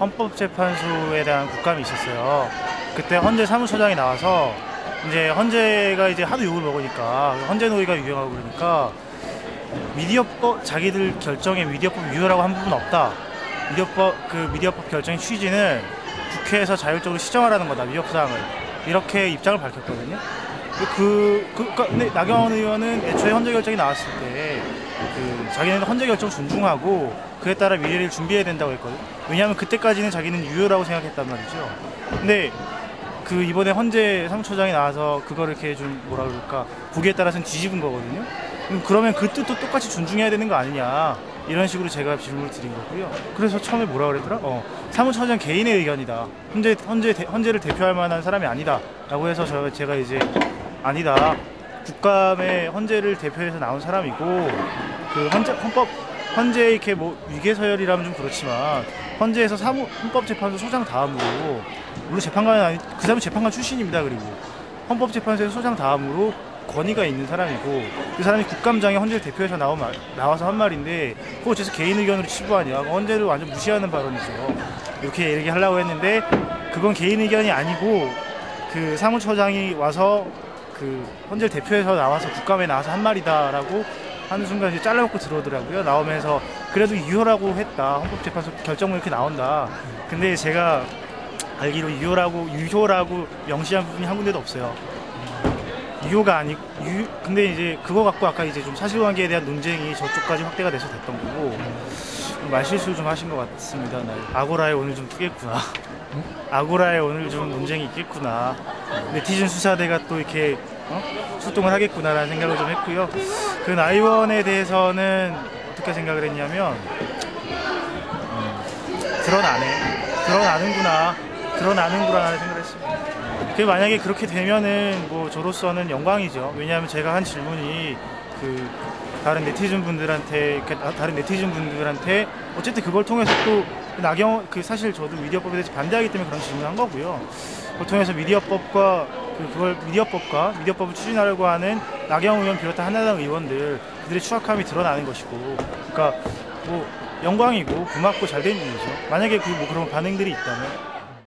헌법재판소에 대한 국감이 있었어요. 그때 헌재 사무처장이 나와서 이제 헌재가 이제 하도 욕을 먹으니까 헌재 노위가 유행하고 그러니까 미디어법 자기들 결정에 미디어법 유효라고 한 부분 없다. 미디어법 그 미디어법 결정의 취지는 국회에서 자율적으로 시정하라는 거다. 미디어 사항을 이렇게 입장을 밝혔거든요. 그, 그, 그 근데 나경원 의원은 애초에 헌재 결정이 나왔을 때, 그, 자기는 헌재 결정 존중하고, 그에 따라 미래를 준비해야 된다고 했거든. 왜냐하면 그때까지는 자기는 유효라고 생각했단 말이죠. 근데, 그, 이번에 헌재 사무처장이 나와서 그거를 이렇게 좀, 뭐라 그럴까, 보기에 따라서는 뒤집은 거거든요. 그럼 그러면 그 뜻도 똑같이 존중해야 되는 거 아니냐. 이런 식으로 제가 질문을 드린 거고요. 그래서 처음에 뭐라 그랬더라? 어, 사무처장 개인의 의견이다. 헌재, 헌재, 대- 헌재를 대표할 만한 사람이 아니다. 라고 해서 저, 제가 이제 아니다. 국감의 헌재를 대표해서 나온 사람이고 그 헌재 헌법 헌재 이렇게 뭐 위계 서열이라면 좀 그렇지만 헌재에서 사무 헌법재판소 소장 다음으로 물론 재판관은 아니 그 사람이 재판관 출신입니다. 그리고 헌법재판소에서 소장 다음으로 권위가 있는 사람이고 그 사람이 국감장에 헌재를 대표해서 말, 나와서 한 말인데 그거 어째서 개인 의견으로 치부하냐 헌재를 완전 무시하는 발언이죠 이렇게 얘기하려고 했는데 그건 개인 의견이 아니고 그 사무처장이 와서 그 헌재를 대표해서 나와서 국감에 나와서 한 말이다라고 하는 순간 이제 잘라먹고 들어오더라고요. 나오면서 그래도 유효라고 했다. 헌법재판소 결정문 이렇게 나온다. 근데 제가 알기로 유효라고 유효라고 명시한 부분이 한 군데도 없어요. 유효가 아니 유 근데 이제 그거 갖고 아까 이제 좀 사실관계에 대한 논쟁이 저쪽까지 확대가 돼서 됐던 거고 말실수 좀 하신 것 같습니다. 나 아고라에 오늘 좀 뜨겠구나. 아고라에 오늘 좀 논쟁이 있겠구나. 네티즌 수사대가 또 이렇게 어? 출동을 하겠구나라는 생각을 좀 했고요. 그 나이원에 대해서는 어떻게 생각을 했냐면 음, 드러나네. 드러나는구나. 드러나는구나라는 생각을 했습니다. 그 만약에 그렇게 되면은 뭐 저로서는 영광이죠. 왜냐하면 제가 한 질문이 그 다른 네티즌 분들한테 다른 네티즌 분들한테 어쨌든 그걸 통해서 또 나경 그 사실 저도 미디어법에 대해서 반대하기 때문에 그런 질문을 한 거고요. 통해서 미디어법과 그 그걸 미디어법과 미디어법을 추진하려고 하는 나경 의원 비롯한 한나라당 의원들 그들의 추악함이 드러나는 것이고, 그러니까 뭐 영광이고 고맙고 잘된 일이죠. 만약에 그 뭐 그런 반응들이 있다면